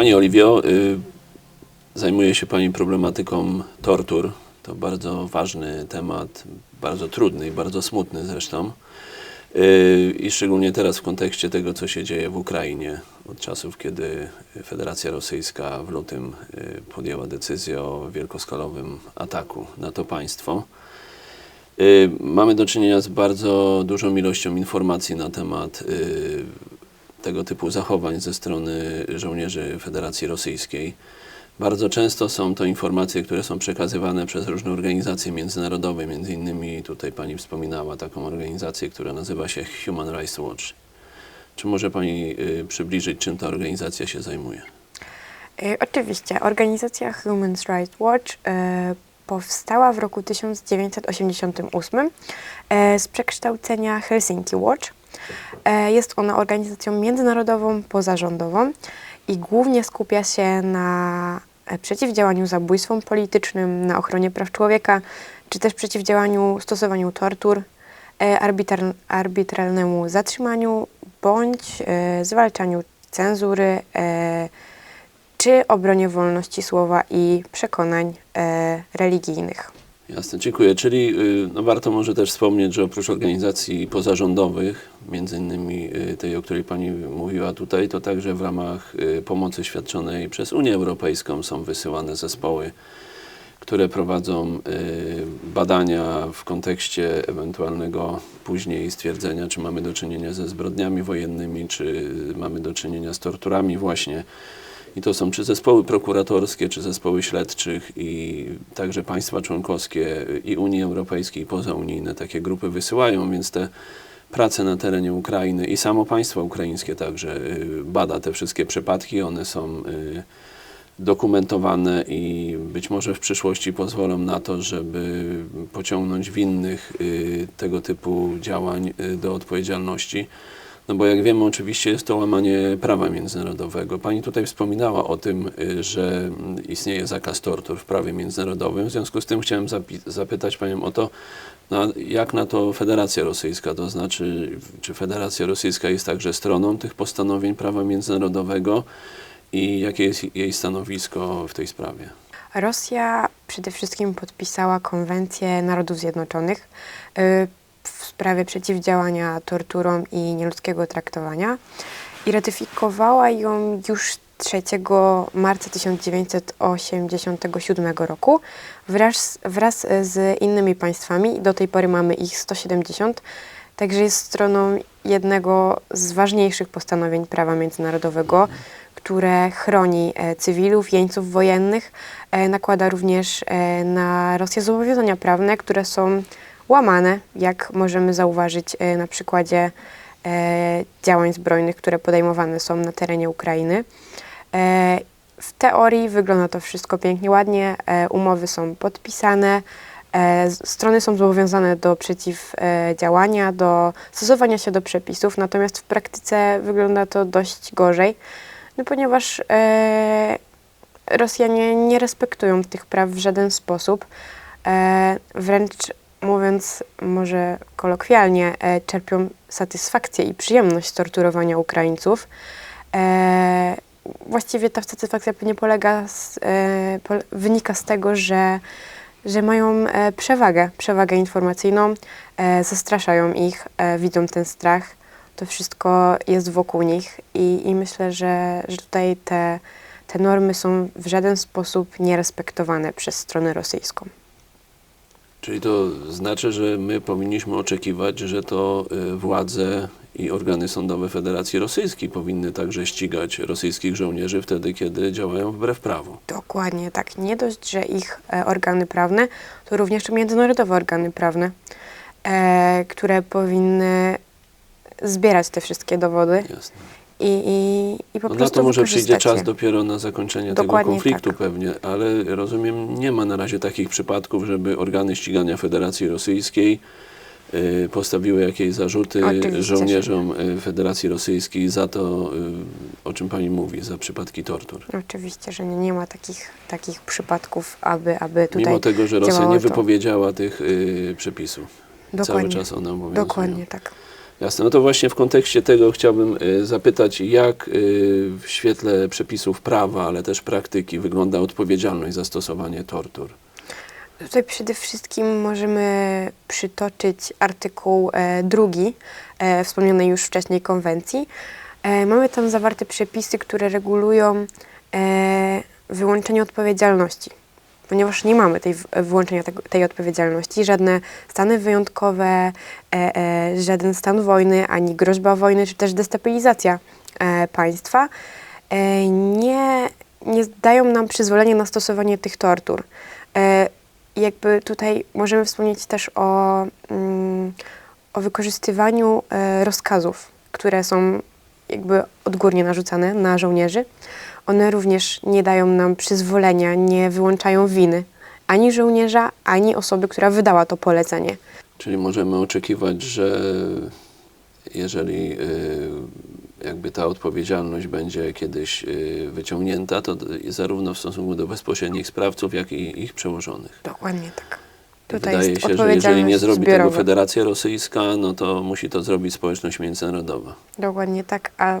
Pani Oliwio, y, zajmuje się Pani problematyką tortur. To bardzo ważny temat, bardzo trudny i bardzo smutny zresztą. Y, I szczególnie teraz w kontekście tego, co się dzieje w Ukrainie, od czasów, kiedy Federacja Rosyjska w lutym y, podjęła decyzję o wielkoskalowym ataku na to państwo. Mamy do czynienia z bardzo dużą ilością informacji na temat tego typu zachowań ze strony żołnierzy Federacji Rosyjskiej. Bardzo często są to informacje, które są przekazywane przez różne organizacje międzynarodowe, między innymi tutaj Pani wspominała taką organizację, która nazywa się Human Rights Watch. Czy może Pani y, przybliżyć, czym ta organizacja się zajmuje? E, Oczywiście. Organizacja Human Rights Watch e, powstała w roku 1988 e, z przekształcenia Helsinki Watch. E, jest ona organizacją międzynarodową, pozarządową i głównie skupia się na e, przeciwdziałaniu zabójstwom politycznym, na ochronie praw człowieka, czy też przeciwdziałaniu stosowaniu tortur, e, arbitralnemu zatrzymaniu bądź zwalczaniu cenzury, czy obronie wolności słowa i przekonań religijnych. Jasne, dziękuję. Czyli y, no, warto może też wspomnieć, że oprócz organizacji pozarządowych, między innymi y, tej, o której Pani mówiła tutaj, to także w ramach y, pomocy świadczonej przez Unię Europejską są wysyłane zespoły, które prowadzą badania w kontekście ewentualnego później stwierdzenia, czy mamy do czynienia ze zbrodniami wojennymi, czy mamy do czynienia z torturami właśnie. I to są czy zespoły prokuratorskie, czy zespoły śledczych i także państwa członkowskie i Unii Europejskiej, i pozaunijne takie grupy wysyłają, więc te prace na terenie Ukrainy i samo państwo ukraińskie także y, bada te wszystkie przypadki. One są y, dokumentowane i być może w przyszłości pozwolą na to, żeby pociągnąć winnych y, tego typu działań do odpowiedzialności. No bo jak wiemy, oczywiście jest to łamanie prawa międzynarodowego. Pani tutaj wspominała o tym, y, że istnieje zakaz tortur w prawie międzynarodowym. W związku z tym chciałem zapytać Panią o to, no, jak na to Federacja Rosyjska, to znaczy, czy Federacja Rosyjska jest także stroną tych postanowień prawa międzynarodowego i jakie jest jej stanowisko w tej sprawie? Rosja przede wszystkim podpisała konwencję Narodów Zjednoczonych y, w sprawie przeciwdziałania torturom i nieludzkiego traktowania. I ratyfikowała ją już 3 marca 1987 roku wraz, wraz z innymi państwami. Do tej pory mamy ich 170, także jest stroną jednego z ważniejszych postanowień prawa międzynarodowego, które chroni e, cywilów, jeńców wojennych, e, nakłada również e, na Rosję zobowiązania prawne, które są łamane, jak możemy zauważyć e, na przykładzie e, działań zbrojnych, które podejmowane są na terenie Ukrainy. E, W teorii wygląda to wszystko pięknie, ładnie, umowy są podpisane, strony są zobowiązane do przeciwdziałania, do stosowania się do przepisów, natomiast w praktyce wygląda to dość gorzej, no ponieważ Rosjanie nie respektują tych praw w żaden sposób, wręcz mówiąc może kolokwialnie, e, czerpią satysfakcję i przyjemność z torturowania Ukraińców. E, właściwie ta satysfakcja nie polega, z, e, wynika z tego, że, że mają przewagę, przewagę informacyjną, zastraszają ich, widzą ten strach. To wszystko jest wokół nich i, i myślę, że, że tutaj te, te normy są w żaden sposób nierespektowane przez stronę rosyjską. Czyli to znaczy, że my powinniśmy oczekiwać, że to y, władze i organy sądowe Federacji Rosyjskiej powinny także ścigać rosyjskich żołnierzy wtedy, kiedy działają wbrew prawu. Dokładnie tak. Nie dość, że ich e, organy prawne, to również międzynarodowe organy prawne, e, które powinny zbierać te wszystkie dowody Jasne. I, i, i po No na prostu to może przyjdzie czas dopiero na zakończenie Dokładnie tego konfliktu tak. pewnie, ale rozumiem, nie ma na razie takich przypadków, żeby organy ścigania Federacji Rosyjskiej y, postawiły jakieś zarzuty Oczywiście, że żołnierzom y, Federacji Rosyjskiej za to, y, o czym pani mówi, za przypadki tortur. Oczywiście, że nie, nie ma takich, takich przypadków, aby, aby tutaj Mimo tego, że Rosja nie to. wypowiedziała tych y, przepisów. Cały Dokładnie. czas one obowiązują. Dokładnie tak. Jasne, no to właśnie w kontekście tego chciałbym y, zapytać, jak y, w świetle przepisów prawa, ale też praktyki wygląda odpowiedzialność za stosowanie tortur? Tutaj przede wszystkim możemy przytoczyć artykuł e, drugi e, wspomnianej już wcześniej konwencji. E, mamy tam zawarte przepisy, które regulują e, wyłączenie odpowiedzialności, ponieważ nie mamy tej w- wyłączenia tego, tej odpowiedzialności. Żadne stany wyjątkowe, e, e, żaden stan wojny, ani groźba wojny, czy też destabilizacja e, państwa nie, nie dają nam przyzwolenia na stosowanie tych tortur. Jakby tutaj możemy wspomnieć też o, mm, o wykorzystywaniu rozkazów, które są jakby odgórnie narzucane na żołnierzy. One również nie dają nam przyzwolenia, nie wyłączają winy ani żołnierza, ani osoby, która wydała to polecenie. Czyli możemy oczekiwać, że jeżeli y, jakby ta odpowiedzialność będzie kiedyś y, wyciągnięta, to zarówno w stosunku do bezpośrednich sprawców, jak i ich przełożonych. Dokładnie tak. Tutaj Wydaje się, że jeżeli nie zrobi tego. Federacja Rosyjska, no to musi to zrobić społeczność międzynarodowa. Dokładnie tak, a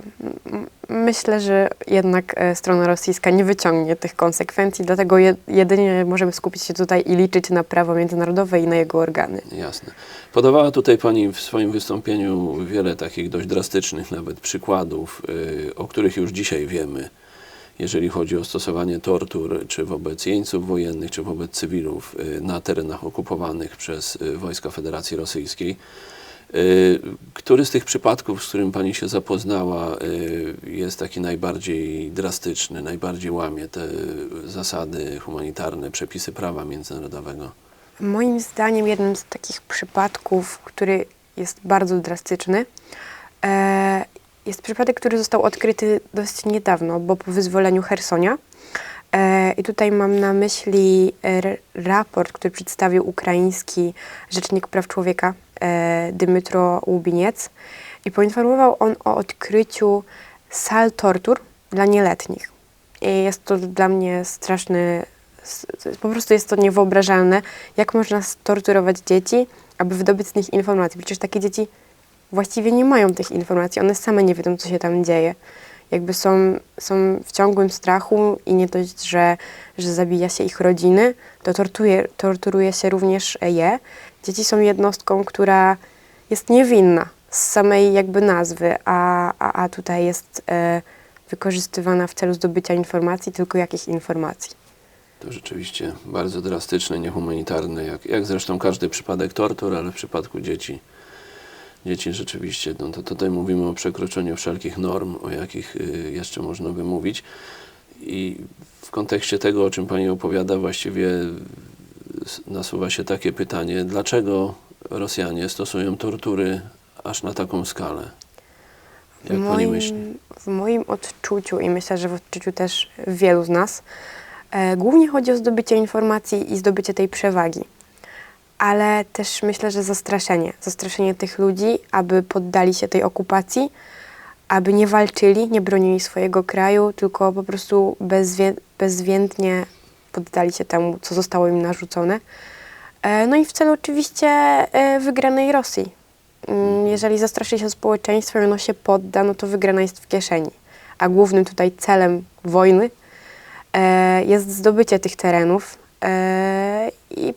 myślę, że jednak e, strona rosyjska nie wyciągnie tych konsekwencji, dlatego je, jedynie możemy skupić się tutaj i liczyć na prawo międzynarodowe i na jego organy. Jasne. Podawała tutaj Pani w swoim wystąpieniu wiele takich dość drastycznych nawet przykładów, y, o których już dzisiaj wiemy, jeżeli chodzi o stosowanie tortur, czy wobec jeńców wojennych, czy wobec cywilów y, na terenach okupowanych przez y, wojska Federacji Rosyjskiej. Y, Który z tych przypadków, z którym Pani się zapoznała, jest taki najbardziej drastyczny, najbardziej łamie te zasady humanitarne, przepisy prawa międzynarodowego? Moim zdaniem jednym z takich przypadków, który jest bardzo drastyczny, e, jest przypadek, który został odkryty dość niedawno, bo po wyzwoleniu Hersonia. E, I tutaj mam na myśli e, raport, który przedstawił ukraiński rzecznik praw człowieka e, Dmytro Łubiniec i poinformował on o odkryciu sal tortur dla nieletnich. I jest to dla mnie straszny, po prostu jest to niewyobrażalne, jak można torturować dzieci, aby wydobyć z nich informacje. Przecież takie dzieci właściwie nie mają tych informacji, one same nie wiedzą, co się tam dzieje. Jakby są, są w ciągłym strachu i nie dość, że, że zabija się ich rodziny, to torturuje, torturuje się również je. Dzieci są jednostką, która jest niewinna z samej jakby nazwy, a, a, a tutaj jest e, wykorzystywana w celu zdobycia informacji, tylko jakich informacji. To rzeczywiście bardzo drastyczne, niehumanitarne, jak, jak zresztą każdy przypadek tortur, ale w przypadku dzieci, dzieci rzeczywiście, no to tutaj mówimy o przekroczeniu wszelkich norm, o jakich y, jeszcze można by mówić. I w kontekście tego, o czym Pani opowiada, właściwie nasuwa się takie pytanie, dlaczego Rosjanie stosują tortury aż na taką skalę? Jak Pani myśli? w moim odczuciu i myślę, że w odczuciu też wielu z nas, e, głównie chodzi o zdobycie informacji i zdobycie tej przewagi. Ale też myślę, że zastraszenie. Zastraszenie tych ludzi, aby poddali się tej okupacji, aby nie walczyli, nie bronili swojego kraju, tylko po prostu bezwię- poddali się temu, co zostało im narzucone. E, No i w celu oczywiście e, wygranej Rosji. Mm, Jeżeli zastraszy się społeczeństwo i ono się podda, no to wygrana jest w kieszeni. A głównym tutaj celem wojny e, jest zdobycie tych terenów i,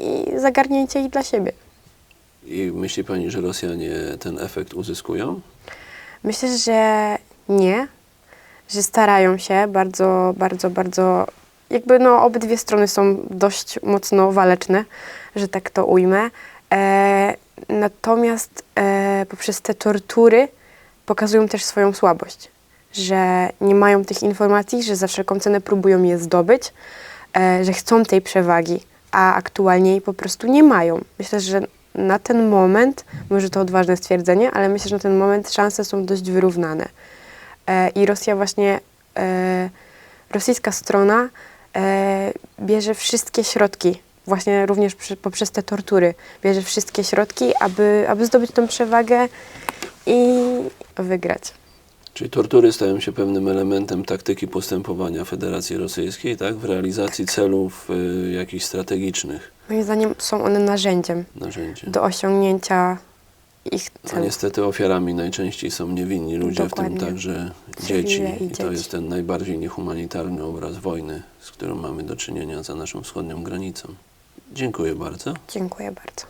i zagarnięcie ich dla siebie. I myśli Pani, że Rosjanie ten efekt uzyskują? Myślę, że nie, że starają się bardzo, bardzo, bardzo. Jakby no, obydwie strony są dość mocno waleczne, że tak to ujmę. E, natomiast e, poprzez te tortury pokazują też swoją słabość, że nie mają tych informacji, że za wszelką cenę próbują je zdobyć, e, że chcą tej przewagi, a aktualnie jej po prostu nie mają. Myślę, że na ten moment, może to odważne stwierdzenie, ale myślę, że na ten moment szanse są dość wyrównane. E, I Rosja właśnie, e, rosyjska strona e, bierze wszystkie środki, właśnie również przy, poprzez te tortury, bierze wszystkie środki, aby, aby zdobyć tą przewagę i wygrać. Czyli tortury stają się pewnym elementem taktyki postępowania Federacji Rosyjskiej, tak? W realizacji celów y, jakichś strategicznych Moim zdaniem są one narzędziem narzędzi. do osiągnięcia ich A celów. niestety ofiarami najczęściej są niewinni ludzie, w Dokładnie. tym także Cywile dzieci. i I to dzieci. jest ten najbardziej niehumanitarny obraz wojny, z którym mamy do czynienia za naszą wschodnią granicą. Dziękuję bardzo. Dziękuję bardzo.